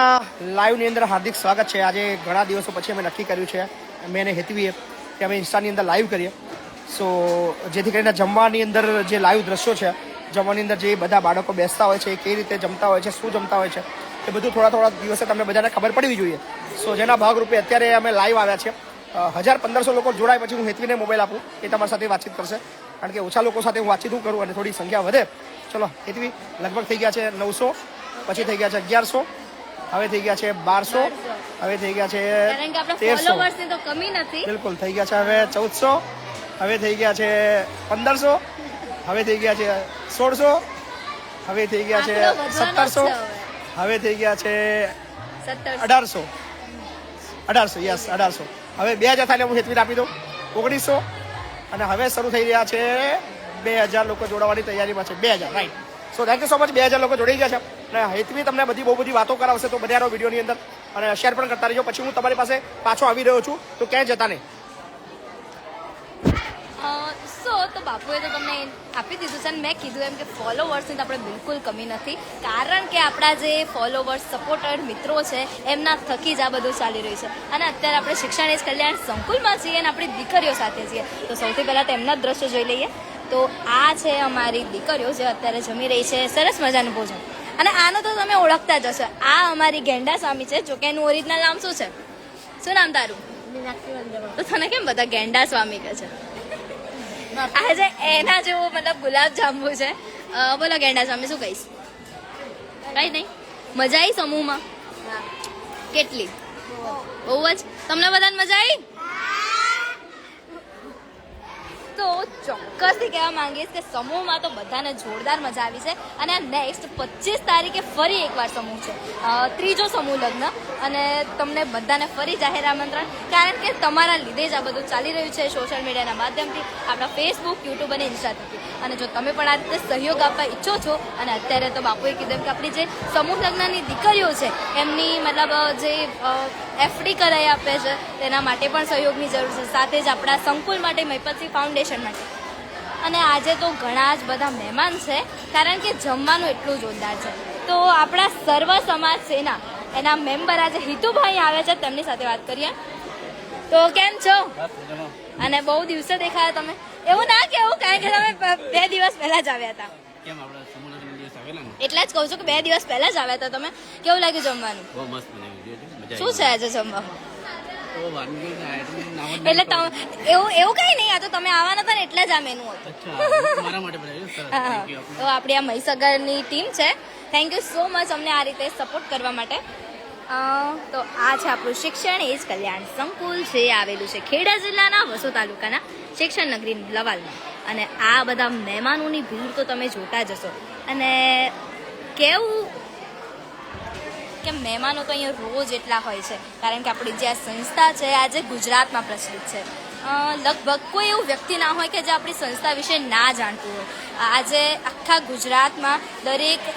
લાઈવની અંદર હાર્દિક સ્વાગત છે. આજે ઘણા દિવસો પછી અમે નક્કી કર્યું છે. મેં અને હેતવીએ કે અમે ઇન્સ્ટાની અંદર લાઈવ કરીએ. સો જેથી કરીને જમવાની અંદર જે લાઈવ દ્રશ્યો છે, જમવાની અંદર જે બધા બાળકો બેસતા હોય છે, એ કેવી રીતે જમતા હોય છે, શું જમતા હોય છે, એ બધું થોડા થોડા દિવસે તમને બધાને ખબર પડવી જોઈએ. સો જેના ભાગરૂપે અત્યારે અમે લાઈવ આવ્યા છીએ. હજાર પંદરસો લોકો જોડાય પછી હું હેતવીને મોબાઈલ આપું. એ તમારી સાથે વાતચીત કરશે. કારણ કે ઓછા લોકો સાથે હું વાતચીત હું કરું અને થોડી સંખ્યા વધે. ચલો, હેતવી લગભગ થઈ ગયા છે નવસો, પછી થઈ ગયા છે અગિયારસો. હવે થઈ ગયા છે બારસો. હવે થઈ ગયા છે તેરસો. બિલકુલ થઈ ગયા છે હવે ચૌદસો. હવે થઈ ગયા છે પંદરસો. હવે થઈ ગયા છે સોળસો. હવે થઈ ગયા છે સત્તરસો. હવે. થઈ ગયા છે અઢારસો. અઢારસો યસ અઢારસો. હવે બે હજાર થાય હું હેતવીને આપી દઉં. ઓગણીસો. અને હવે શરૂ થઈ રહ્યા છે બે હજાર લોકો જોડાવાની તૈયારીમાં છે. બે હજાર right so thank you so much બે હજાર લોકો જોડાઈ ગયા છે. અને હેતવી તમને બધી બહુ બધી વાતો કરાવશે તો બધા વિડીયોની અંદર. અને શેર પણ કરતા રહેજો. પછી હું તમારી પાસે પાછો આવી રહ્યો છું. તો ક્યાંય જતા નહીં. સો તો બાપુએ તો તમને આપી દીધું છે અને મેં કીધું એમ કે ફોલોવર્સની તો આપણે બિલકુલ કમી નથી. કારણ કે આપણા જે ફોલોવર્સ સપોર્ટર મિત્રો છે, એમના થકી જ આ બધું ચાલી રહ્યું છે. અને અત્યારે આપણે શિક્ષણ એજ કલ્યાણ સંકુલમાં છીએ અને આપણી દીકરીઓ સાથે છીએ. તો સૌથી પહેલાં તો એમના દ્રશ્યો જોઈ લઈએ. તો આ છે અમારી દીકરીઓ જે અત્યારે જમી રહી છે. સરસ મજાનું ભોજન. અને આનો તો તમે ઓળખતા જ હશો. આ અમારી ગેંડા સ્વામી છે જોકે એનું ઓરિજિનલ નામ શું છે? શું નામ તારું? તો તને કેમ બધા ગેંડા સ્વામી કહે છે? આજે એના જેવું મતલબ ગુલાબ જાંબુ છે બોલો ગેંડા સ્વામી શું કહીશ? કઈ નહીં. મજા આવી સમૂહમાં? કેટલી? બહુ જ. તમને બધાને મજા આવી તો ચોક્કસથી કહેવા માંગીશ કે સમૂહમાં તો બધાને જોરદાર મજા આવી છે અને આ નેક્સ્ટ પચીસ તારીખે ફરી એકવાર સમૂહ છે. ત્રીજો સમૂહ લગ્ન અને તમને બધાને ફરી જાહેર આમંત્રણ. કારણ કે તમારા લીધે જ આ બધું ચાલી રહ્યું છે સોશિયલ મીડિયાના માધ્યમથી, આપણા ફેસબુક યુટ્યુબ અને ઇન્સ્ટા અને જો તમે પણ આ રીતે સહયોગ આપવા ઈચ્છો છો, અને અત્યારે તો બાપુએ કીધું કે આપણી જે સમૂહ લગ્નની દીકરીઓ છે, એમની મતલબ જે એફડી કરાઈ આપે છે, તેના માટે પણ સહયોગની જરૂર છે. સાથે જ આપણા સંકુલ માટે મહિપતસિંહ ફાઉન્ડેશન માટે. અને આજે તો ઘણા જ બધા મહેમાન છે કારણ કે જમવાનું એટલું જોરદાર છે. તો આપણા સર્વ સમાજ સેના એના મેમ્બર આજે હિતુભાઈ આવે છે તેમની સાથે વાત કરીએ. તો કેમ છો? અને બહુ દિવસે દેખાયા તમે. એવું ના કેવું કારણ કે તમે બે દિવસ પહેલા જ આવ્યા હતા. કેમ એટલે જ કહું છું કે બે દિવસ પહેલા જ આવ્યા હતા તમે. કેવું લાગ્યું જમવાનું? બહુ મસ્ત શું છે આજે જમવા એટલે એવું એવું કઈ નહીં આ તો તમે આવવાના હતા ને એટલે જ આ મેનુ હતું. તો આપણી આ મહીસાગરની ટીમ છે. થેન્ક યુ સો મચ અમને આ રીતે સપોર્ટ કરવા માટે. તો આ છે આપણું શિક્ષણ એ જ કલ્યાણ સંકુલ છે આવેલું છે ખેડા જિલ્લાના વસો તાલુકાના શિક્ષણ નગરી લવાલમાં. અને આ બધા મહેમાનોની ભીડ તો તમે જોતા જ હશો. અને કેવું કે મહેમાનો તો અહીંયા રોજ એટલા હોય છે, કારણ કે આપણી જે આ સંસ્થા છે આજે ગુજરાતમાં પ્રચલિત છે. લગભગ કોઈ એવું વ્યક્તિ ના હોય કે જે આપણી સંસ્થા વિશે ના જાણતું હોય. આજે આખા ગુજરાતમાં દરેક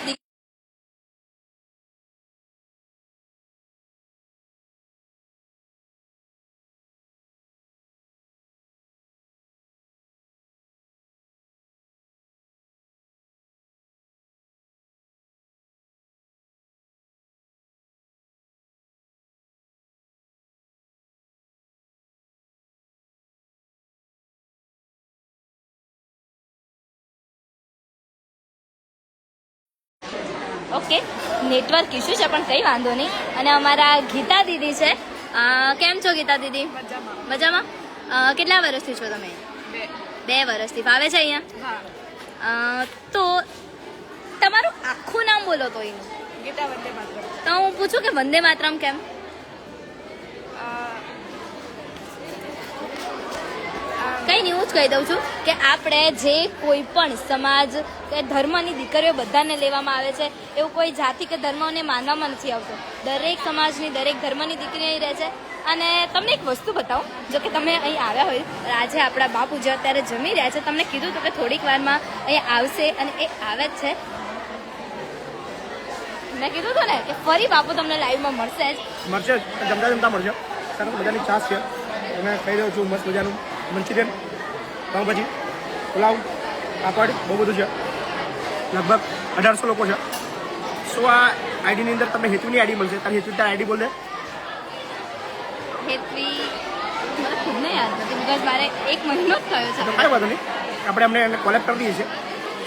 ઓકે નેટવર્ક ઇશ્યુ છે પણ કંઈ વાંધો નહીં. અને અમારા ગીતા દીદી છે. કેમ છો ગીતા દીદી? મજામાં. કેટલા વર્ષથી છો તમે? બે. વર્ષથી. ફાવે છે અહીંયા? તો તમારું આખું નામ બોલો તો એનું. ગીતા વંદે માત્ર તો હું પૂછું કે વંદે માતરમ કેમ? કઈ નહીં હું જ કહી દઉં છું કે આપણે જે કોઈ પણ સમાજ કે ધર્મની દીકરીઓ બધાને લેવામાં આવે છે. એવું કોઈ જાતિ કે ધર્મને માનવામાં નથી આવતો. દરેક સમાજની, દરેક ધર્મની દીકરી અહીં રહે છે. અને તમને એક વસ્તુ બતાવું. જો કે તમે અહીં આવ્યા હોય, આજે આપણા બાપુ જે અત્યારે જમી રહ્યા છે. તમને કીધું હતું કે થોડીક વારમાં અહીં આવશે અને એ આવે જ છે. મેં કીધું હતું ને કે ફરી બાપુ તમને લાઈવમાં મળશે જ. મળશે જમતા જમતા મળશે. સરસ મજાની છાશ છે. તમે ખાઈ રહ્યો છું, મસ્ત મજાનું. મંચુરિયન. પાઉંભાજી પુલાવ, પાપડ, બહુ બધું છે. લગભગ અઢારસો લોકો છે. સો આ આઈડીની અંદર તમને હેતુની આઈડી મળશે. તારી હેતુ તારી આઈડી બોલ દે હેતવી મને ખુદને યાદ નથી બિકોઝ મારે એક મહિનો જ થયો છે. કાંઈ વાંધો નહીં. આપણે અમને એને કોલેક્ટ કરી દઈએ છીએ.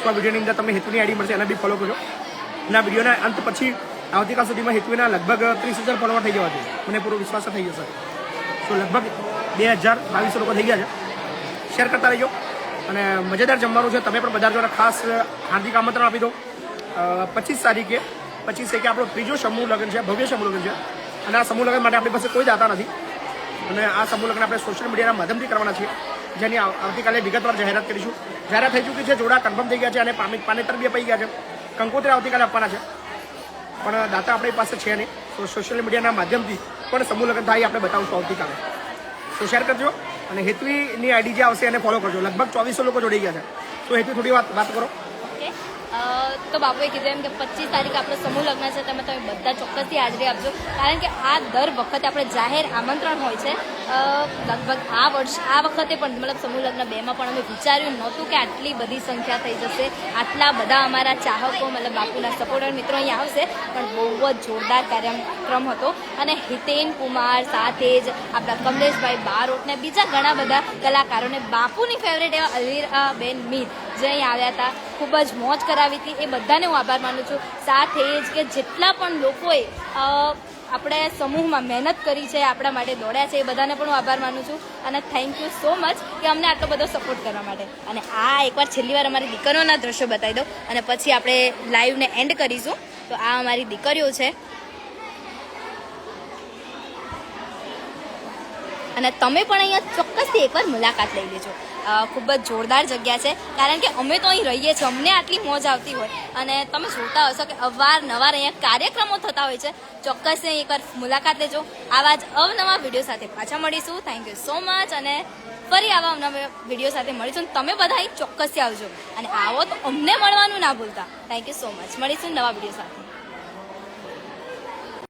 તો આ વિડીયોની અંદર તમને હેતુની આઈડી મળશે. એને બી ફોલો કરજો. અને આ વિડીયોના અંત પછી આવતીકાલ સુધીમાં હેતુના લગભગ ત્રીસ હજાર ફોલોવર થઈ જવા જોઈએ મને પૂરો વિશ્વાસ થઈ જશે. તો લગભગ બે હજાર બાવીસો લોકો થઈ ગયા છે. શેર કરતા રહેજો. અને મજેદાર જમવાનું છે. તમે પણ બધા જોડે ખાસ હાર્દિક આમંત્રણ આપી દો. પચીસ તારીખે પચીસ તારીખે આપણો ત્રીજો સમૂહ લગ્ન છે, ભવ્ય સમૂહ લગ્ન છે. અને આ સમૂહ લગ્ન માટે આપણી પાસે કોઈ દાતા નથી. અને આ સમૂહ લગ્ન આપણે સોશિયલ મીડિયાના માધ્યમથી કરવાના છીએ. જેની આવતીકાલે વિગતવાર જાહેરાત કરીશું. જાહેરાત થઈ ચૂકી છે, જોડા કન્ફર્મ થઈ ગયા છે અને પામી, પાનેતર બી અપાઈ ગયા છે. કંકોત્રી આવતીકાલે આપવાના છે. પણ દાતા આપણી પાસે છે નહીં. તો સોશિયલ મીડિયાના માધ્યમથી પણ સમૂહ લગ્ન થાય આપણે બતાવશું આવતીકાલે. તો શેર કરજો. અને હેતવીની આઈડી જે આવશે એને ફોલો કરજો. લગભગ ચોવીસો લોકો જોડી ગયા છે. તો હેતવી થોડી વાત વાત કરો. તો બાપુએ કીધું એમ કે પચીસ તારીખ આપણો સમૂહ લગ્ન છે, તેમાં તમે બધા ચોક્કસથી હાજરી આપજો. કારણ કે આ દર વખતે આપણે જાહેર આમંત્રણ હોય છે. લગભગ આ વર્ષ, આ વખતે પણ મતલબ સમૂહ લગ્ન બેમાં પણ અમે વિચાર્યું નહોતું કે આટલી બધી સંખ્યા થઈ જશે. આટલા બધા અમારા ચાહકો, મતલબ બાપુના સપોર્ટર મિત્રો અહીંયા આવશે. પણ બહુ જ જોરદાર કાર્યક્રમ હતો. અને હિતેન કુમાર સાથે જ આપણા કમલેશભાઈ બારોટ ને બીજા ઘણા બધા કલાકારોને બાપુની ફેવરેટ એવા અલીરા બેન મીર જે અહીં આવ્યા હતા, ખૂબ જ મોજ કરાવી હતી. એ બધાને હું આભાર માનું છું. સાથે જ કે જેટલા પણ લોકોએ આપણે સમૂહમાં મહેનત કરી છે, આપણા માટે દોડ્યા છે, એ બધાને પણ હું આભાર માનું છું અને થેન્ક યુ સો મચ કે અમને આટલો બધો સપોર્ટ કરવા માટે. અને આ એકવાર છેલ્લી વાર અમારી દીકરીઓના દ્રશ્યો બતાવી દો અને પછી આપણે લાઈવને એન્ડ કરીશું. તો આ અમારી દીકરીઓ છે. અને તમે પણ અહીંયા ચોક્કસથી એકવાર મુલાકાત લઈ લેજો. ખૂબ જ જોરદાર જગ્યા છે. કારણ કે અમે તો અહીં રહીએ છીએ, અમને આટલી મોજ આવતી હોય. અને તમે જોતા હશો કે અવારનવાર અહીંયા કાર્યક્રમો થતા હોય છે. ચોક્કસ એકવાર મુલાકાત લેજો. આવા જ અવનવા વીડિયો સાથે પાછા મળીશું. થેન્ક યુ સો મચ અને ફરી આવા અવનવા વીડિયો સાથે મળીશું. તમે બધા ચોક્કસથી આવજો. અને આવો તો અમને મળવાનું ના ભૂલતા. થેન્ક યુ સો મચ મળીશું નવા વીડિયો સાથે.